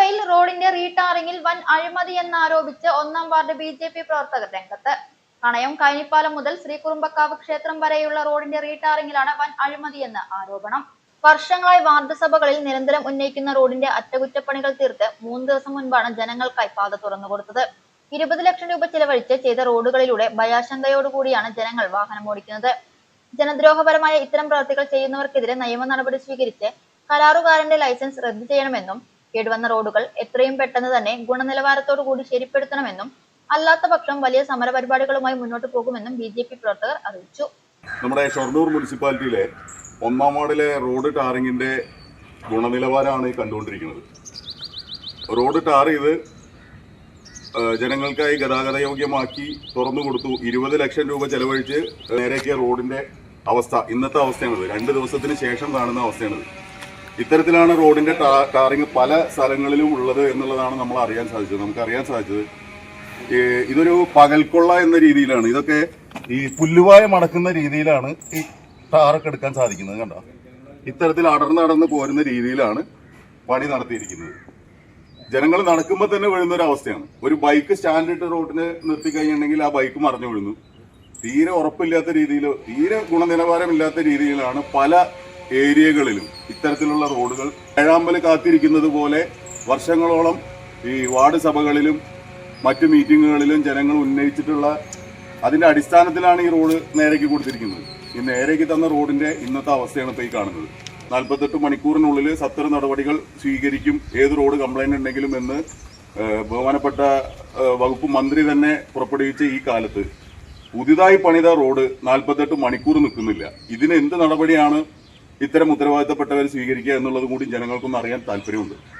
നഗരസഭയിൽ റോഡിന്റെ റീടാറിംഗിൽ വൻ അഴിമതി എന്നാരോപിച്ച് ഒന്നാം വാർഡ് ബി ജെ പി പ്രവർത്തകർ രംഗത്ത്. കണയം കൈനിപ്പാലം മുതൽ ശ്രീകുറുമ്പക്കാവ് ക്ഷേത്രം വരെയുള്ള റോഡിന്റെ റീടാറിംഗിലാണ് വൻ അഴിമതി അഴിമതിയെന്ന് ആരോപണം. വർഷങ്ങളായി വാർഡ് സഭകളിൽ നിരന്തരം ഉന്നയിക്കുന്ന റോഡിന്റെ അറ്റകുറ്റപ്പണികൾ തീർത്ത് മൂന്ന് ദിവസം മുൻപാണ് ജനങ്ങൾക്കായി പാത തുറന്നുകൊടുത്തത് ഇരുപത് ലക്ഷം രൂപ ചിലവഴിച്ച് ചെയ്ത റോഡുകളിലൂടെ ഭയാശങ്കയോടുകൂടിയാണ് ജനങ്ങൾ വാഹനം ഓടിക്കുന്നത്. ജനദ്രോഹപരമായ ഇത്തരം പ്രവൃത്തികൾ ചെയ്യുന്നവർക്കെതിരെ നിയമ നടപടി സ്വീകരിച്ച് കരാറുകാരന്റെ ലൈസൻസ് റദ്ദു ചെയ്യണമെന്നും കേടുവന്ന റോഡുകൾ എത്രയും പെട്ടെന്ന് തന്നെ ഗുണനിലവാരത്തോടു കൂടി ശരിപ്പെടുത്തണമെന്നും അല്ലാത്ത പക്ഷം വലിയ സമരപരിപാടികളുമായി മുന്നോട്ട് പോകുമെന്നും ബി ജെ പി പ്രവർത്തകർ അറിയിച്ചു. നമ്മുടെ ഷൊർണൂർ മുനിസിപ്പാലിറ്റിയിലെ ഒന്നാം വാർഡിലെ റോഡ് ടാറിങ്ങിന്റെ ഗുണനിലവാരമാണ് കണ്ടുകൊണ്ടിരിക്കുന്നത്. റോഡ് ടാർ ചെയ്ത് ജനങ്ങൾക്കായി ഗതാഗതയോഗ്യമാക്കി തുറന്നു കൊടുത്തു. ഇരുപത് ലക്ഷം രൂപ ചെലവഴിച്ച് നേരേക്കിയ റോഡിന്റെ അവസ്ഥ ഇന്നത്തെ അവസ്ഥയാണിത്. രണ്ട് ദിവസത്തിന് ശേഷം കാണുന്ന അവസ്ഥയാണിത്. ഇത്തരത്തിലാണ് റോഡിന്റെ ടാറിങ് പല സ്ഥലങ്ങളിലും ഉള്ളത് എന്നുള്ളതാണ് നമ്മൾ അറിയാൻ സാധിച്ചത്. നമുക്ക് അറിയാൻ സാധിച്ചത് ഇതൊരു പകൽക്കൊള്ള എന്ന രീതിയിലാണ്. ഇതൊക്കെ ഈ പുല്ലുവായ മടക്കുന്ന രീതിയിലാണ് ഈ ടാറൊക്കെ എടുക്കാൻ സാധിക്കുന്നത് കണ്ട? ഇത്തരത്തിൽ അടർന്ന് അടർന്ന് പോരുന്ന രീതിയിലാണ് പണി നടത്തിയിരിക്കുന്നത്. ജനങ്ങൾ നടക്കുമ്പോൾ തന്നെ വീഴുന്ന ഒരു അവസ്ഥയാണ്. ഒരു ബൈക്ക് സ്റ്റാൻഡിട്ട് റോഡിന് നിർത്തി കഴിഞ്ഞിട്ടുണ്ടെങ്കിൽ ആ ബൈക്ക് മറിഞ്ഞു വീഴുന്നു. തീരെ ഉറപ്പില്ലാത്ത രീതിയിൽ തീരെ ഗുണനിലവാരമില്ലാത്ത രീതിയിലാണ് പല ഏരിയകളിലും ഇത്തരത്തിലുള്ള റോഡുകൾ ഏഴാമ്പൽ കാത്തിരിക്കുന്നത് പോലെ വർഷങ്ങളോളം ഈ വാർഡ് സഭകളിലും മറ്റ് മീറ്റിങ്ങുകളിലും ജനങ്ങൾ ഉന്നയിച്ചിട്ടുള്ള അതിന്റെ അടിസ്ഥാനത്തിലാണ് ഈ റോഡ് നേരേക്ക് കൊടുത്തിരിക്കുന്നത്. ഈ നേരേക്ക് തന്ന റോഡിന്റെ ഇന്നത്തെ അവസ്ഥയാണ് ഇപ്പോൾ ഈ കാണുന്നത്. നാൽപ്പത്തെട്ട് മണിക്കൂറിനുള്ളിൽ സത്തര നടപടികൾ സ്വീകരിക്കും ഏത് റോഡ് കംപ്ലൈന്റ് ഉണ്ടെങ്കിലും എന്ന് ബഹുമാനപ്പെട്ട വകുപ്പ് മന്ത്രി തന്നെ പുറപ്പെടുവിച്ച ഈ കാലത്ത്. പുതിയതായി പണിത റോഡ് നാൽപ്പത്തെട്ട് മണിക്കൂർ നിൽക്കുന്നില്ല. ഇതിന് എന്ത് നടപടിയാണ് ഇത്തരം ഉത്തരവാദിത്തപ്പെട്ടവർ സ്വീകരിക്കുക എന്നുള്ളത് കൂടി ജനങ്ങൾക്കൊന്ന് അറിയാൻ താല്പര്യമുണ്ട്.